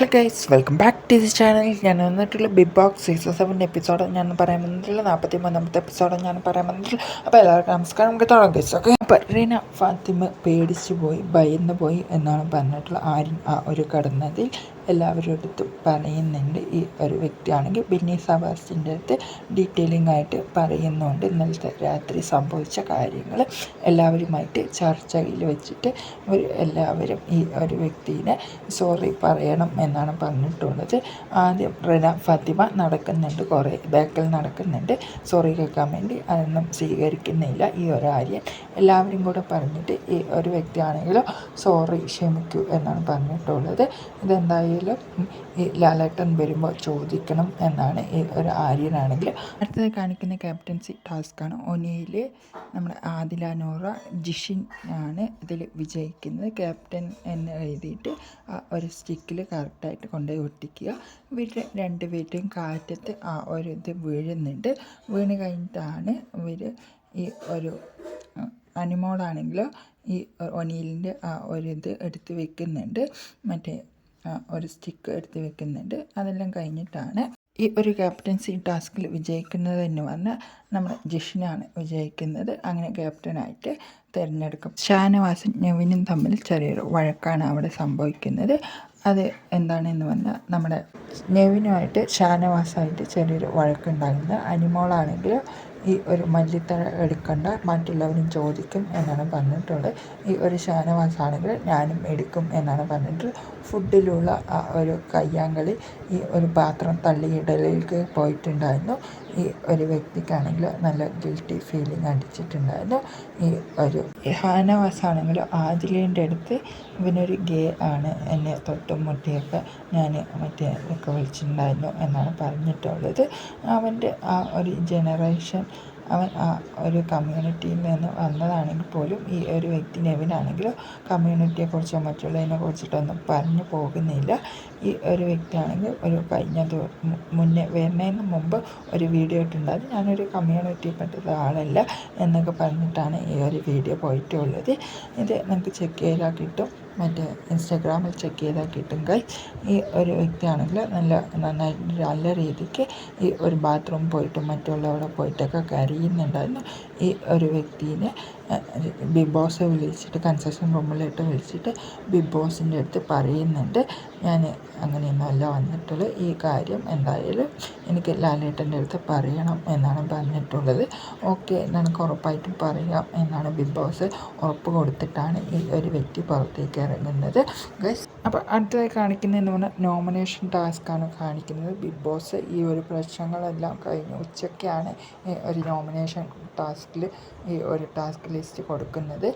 Hello guys welcome back to this channel ഞാൻ വന്നിട്ടുള്ള Bigg Boss season seven episode ഞാൻ പറയാൻ വന്നിട്ടുള്ള നാൽപ്പത്തി മൂന്നാമത്തെ എപ്പിസോഡ് ഞാൻ പറയാൻ വന്നിട്ടുള്ള അപ്പോൾ എല്ലാവർക്കും നമസ്കാരം. നമുക്ക് തുടങ്ങാം ഗൈസ് ഓക്കെ? അപ്പോൾ റീന ഫാത്തിമ പേടിച്ചു പോയി ഭയന്ന് പോയി എന്നാണ് പറഞ്ഞിട്ടുള്ള ആരും ആ ഒരു കടന്നതിൽ. എല്ലാവരുടെ അടുത്തും പറയുന്നുണ്ട്. ഈ ഒരു വ്യക്തിയാണെങ്കിൽ ബിന്നി സബാസ്റ്റിന്റെ അടുത്ത് ഡീറ്റെയിലിംഗ് ആയിട്ട് പറയുന്നുണ്ട്. ഇന്നലത്തെ രാത്രി സംഭവിച്ച കാര്യങ്ങൾ എല്ലാവരുമായിട്ട് ചർച്ചയിൽ വെച്ചിട്ട് ഒരു എല്ലാവരും ഈ ഒരു വ്യക്തിനെ സോറി പറയണം എന്നാണ് പറഞ്ഞിട്ടുള്ളത്. ആദ്യം റെന ഫാത്തിമ നടക്കുന്നുണ്ട് കുറേ ബാക്കിൽ നടക്കുന്നുണ്ട്. സോറി കേൾക്കാൻ വേണ്ടി അതൊന്നും സ്വീകരിക്കുന്നില്ല ഈ ഒരു ആര്യം എല്ലാവരും കൂടെ പറഞ്ഞിട്ട് ഈ ഒരു വ്യക്തിയാണെങ്കിലും സോറി ക്ഷമിക്കൂ എന്നാണ് പറഞ്ഞിട്ടുള്ളത്. ഇതെന്തായാലും ഈ ലാലേട്ടൻ വരുമ്പോൾ ചോദിക്കണം എന്നാണ് ഈ ഒരു ആര്യനാണെങ്കിൽ. അടുത്തത് കാണിക്കുന്ന ക്യാപ്റ്റൻസി ടാസ്ക്കാണ്. ഒനിയിൽ നമ്മുടെ ആദില നൂറ ജിഷിൻ ആണ് ഇതിൽ വിജയിക്കുന്നത്. ക്യാപ്റ്റൻ എന്ന് എഴുതിയിട്ട് ഒരു സ്റ്റിക്കിൽ കറക്റ്റായിട്ട് കൊണ്ടുപോയി ഒട്ടിക്കുക. ഇവർ രണ്ടുപേരുടെയും കാറ്റത്ത് ആ ഒരു ഇത് വീഴുന്നുണ്ട്. വീണ് കഴിഞ്ഞിട്ടാണ് ഇവർ ഈ ഒരു അനിമോളാണെങ്കിലോ ഈ ഒനിയിലിന്റെ ആ ഒരു ഇത് എടുത്ത് വെക്കുന്നുണ്ട്. മറ്റേ ഒരു സ്റ്റിക്ക് എടുത്ത് വെക്കുന്നുണ്ട്. അതെല്ലാം കഴിഞ്ഞിട്ടാണ് ഈ ഒരു ക്യാപ്റ്റൻസി ടാസ്കിൽ വിജയിക്കുന്നത് എന്ന് പറഞ്ഞാൽ നമ്മുടെ ജിഷിനാണ് വിജയിക്കുന്നത്. അങ്ങനെ ക്യാപ്റ്റനായിട്ട് തിരഞ്ഞെടുക്കും. ഷാനവാസും നെവിനും തമ്മിൽ ചെറിയൊരു വഴക്കാണ് അവിടെ സംഭവിക്കുന്നത്. അത് എന്താണെന്ന് പറഞ്ഞാൽ നമ്മുടെ നെവിനുമായിട്ട് ഷാനവാസായിട്ട് ചെറിയൊരു വഴക്കുണ്ടാകുന്നത് അനിമോളാണെങ്കിൽ ഈ ഒരു മല്ലിത്തഴ എടുക്കണ്ട മറ്റുള്ളവരും ചോദിക്കും എന്നാണ് പറഞ്ഞിട്ടുള്ളത്. ഈ ഒരു ഷാനവാസ് ആണെങ്കിൽ ഞാനും എടുക്കും എന്നാണ് പറഞ്ഞിട്ട് ഫുഡിലുള്ള ആ ഒരു കയ്യാങ്കളി ഈ ഒരു പാത്രം തള്ളിയിടലേക്ക് പോയിട്ടുണ്ടായിരുന്നു. ഈ ഒരു വ്യക്തിക്കാണെങ്കിൽ നല്ല ഗിൽറ്റി ഫീലിംഗ് അടിച്ചിട്ടുണ്ടായിരുന്നു. ഈ ഒരു ഷാനവാസ് ആണെങ്കിൽ ആദിലേന്റെ അടുത്ത് ഇവനൊരു ഗേ ആണ് എന്നെ തൊട്ടും മുട്ടിയൊക്കെ ഞാൻ മറ്റേ ഒക്കെ വിളിച്ചിട്ടുണ്ടായിരുന്നു എന്നാണ് പറഞ്ഞിട്ടുള്ളത്. അവന്റെ ആ ഒരു ജനറേഷൻ അവൻ ആ ഒരു കമ്മ്യൂണിറ്റിയിൽ നിന്ന് വന്നതാണെങ്കിൽ പോലും ഈ ഒരു വ്യക്തി നെവിനാണെങ്കിലും കമ്മ്യൂണിറ്റിയെക്കുറിച്ചോ മറ്റുള്ളതിനെ കുറിച്ചിട്ടൊന്നും പറഞ്ഞു പോകുന്നില്ല. ഈ ഒരു വ്യക്തിയാണെങ്കിൽ ഒരു കഴിഞ്ഞ മുന്നേ വരുന്നതിന് മുമ്പ് ഒരു വീഡിയോ ഒരു ഞാനൊരു കമ്മ്യൂണിറ്റിയിൽപ്പെട്ട ആളല്ല എന്നൊക്കെ പറഞ്ഞിട്ടാണ് ഈ ഒരു വീഡിയോ പോയിട്ടുള്ളത്. ഇത് നിങ്ങൾക്ക് ചെക്ക് ചെയ്താൽ കിട്ടും. മറ്റേ ഇൻസ്റ്റാഗ്രാമിൽ ചെക്ക് ചെയ്താൽ കിട്ടും ഗൈസ് ഈ ഒരു വ്യക്തിയാണെങ്കിൽ നല്ല നന്നായിട്ട് നല്ല രീതിക്ക് ഈ ഒരു ബാത്റൂം പോയിട്ടും മറ്റുള്ളവിടെ പോയിട്ടൊക്കെ കരയുന്നുണ്ടായിരുന്നു. ഈ ഒരു വ്യക്തിനെ ബിഗ് ബോസ് വിളിച്ചിട്ട് കൺസെഷൻ റൂമിലിട്ട് വിളിച്ചിട്ട് ബിഗ് ബോസിന്റെ അടുത്ത് പറയുന്നുണ്ട് ഞാൻ അങ്ങനെയൊന്നുമല്ല വന്നിട്ടുള്ളത്. ഈ കാര്യം എന്തായാലും എനിക്ക് ലാലേട്ടന്റെ അടുത്ത് പറയണം എന്നാണ് പറഞ്ഞിട്ടുള്ളത്. ഓക്കെ നിനക്ക് ഉറപ്പായിട്ടും പറയാം എന്നാണ് ബിഗ് ബോസ് ഉറപ്പ് കൊടുത്തിട്ടാണ് ഈ ഒരു വ്യക്തി പുറത്തേക്ക് ഇറങ്ങുന്നത്. ഗൈസ് അപ്പോൾ അടുത്തതായി കാണിക്കുന്നതെന്ന് പറഞ്ഞാൽ നോമിനേഷൻ ടാസ്ക്കാണ് കാണിക്കുന്നത്. ബിഗ് ബോസ് ഈ ഒരു പ്രശ്നങ്ങളെല്ലാം കഴിഞ്ഞ് ഉച്ചയ്ക്കാണ് ഒരു നോമിനേഷൻ ടാസ്കിൽ ഈ ഒരു ടാസ്ക് ലിസ്റ്റ് കൊടുക്കുന്നത്.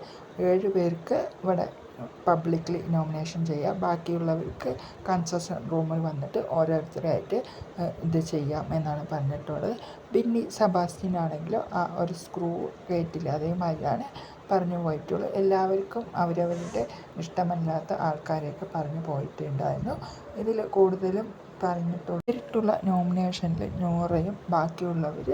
ഏഴ് പേർക്ക് ഇവിടെ പബ്ലിക്കലി നോമിനേഷൻ ചെയ്യുക ബാക്കിയുള്ളവർക്ക് കൺസെഷൻ റൂമിൽ വന്നിട്ട് ഓരോരുത്തരായിട്ട് ഇത് ചെയ്യാം എന്നാണ് പറഞ്ഞിട്ടുള്ളത്. പിന്നെ സെബാസ്റ്റ്യൻ ആണെങ്കിലും ആ ഒരു സ്ക്രൂ കയറ്റില്ല അതേമാതിരിയാണ് പറഞ്ഞു പോയിട്ടുള്ളൂ. എല്ലാവർക്കും അവരവരുടെ ഇഷ്ടമല്ലാത്ത ആൾക്കാരെയൊക്കെ പറഞ്ഞു പോയിട്ടുണ്ടായിരുന്നു. ഇതിൽ കൂടുതലും പറഞ്ഞിട്ടുള്ള നേരിട്ടുള്ള നോമിനേഷനിൽ നൂറയും ബാക്കിയുള്ളവർ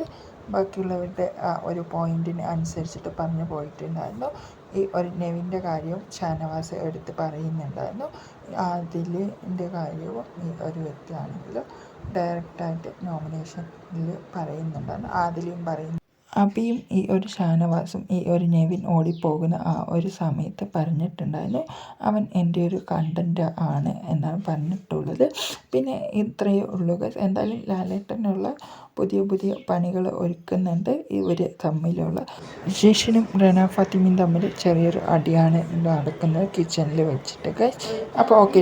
ബാക്കിയുള്ളവരുടെ ഒരു പോയിന്റിന് അനുസരിച്ചിട്ട് പറഞ്ഞു പോയിട്ടുണ്ടായിരുന്നു. ഈ ഒരു നെവിന്റെ കാര്യവും ഷാനവാസ് എടുത്ത് പറയുന്നുണ്ടായിരുന്നു. അതിലിന്റെ കാര്യവും ഈ ഒരു വ്യക്തിയാണെങ്കിലും ഡയറക്റ്റായിട്ട് നോമിനേഷനിൽ പറയുന്നുണ്ടായിരുന്നു. ആദിലും പറയുന്നു അബിയും ഈ ഒരു ഷാനവാസും ഈ ഒരു നെവിൻ ഓടിപ്പോകുന്ന ആ ഒരു സമയത്ത് പറഞ്ഞിട്ടുണ്ടായിരുന്നു. അവൻ എന്റെ ഒരു കണ്ടന്റ് ആണ് എന്നാണ് പറഞ്ഞിട്ടുള്ളത്. പിന്നെ ഇത്രയേ ഉള്ളൂ എന്തായാലും ലാലേട്ടനുള്ള പുതിയ പുതിയ പണികൾ ഒരുക്കുന്നുണ്ട് ഇവർ തമ്മിലുള്ള. ശേഷനും റന ഫാത്തിമയും തമ്മിൽ ചെറിയൊരു അടിയാണ് നടക്കുന്നത് കിച്ചണിൽ വെച്ചിട്ട് അപ്പോൾ ഓക്കെ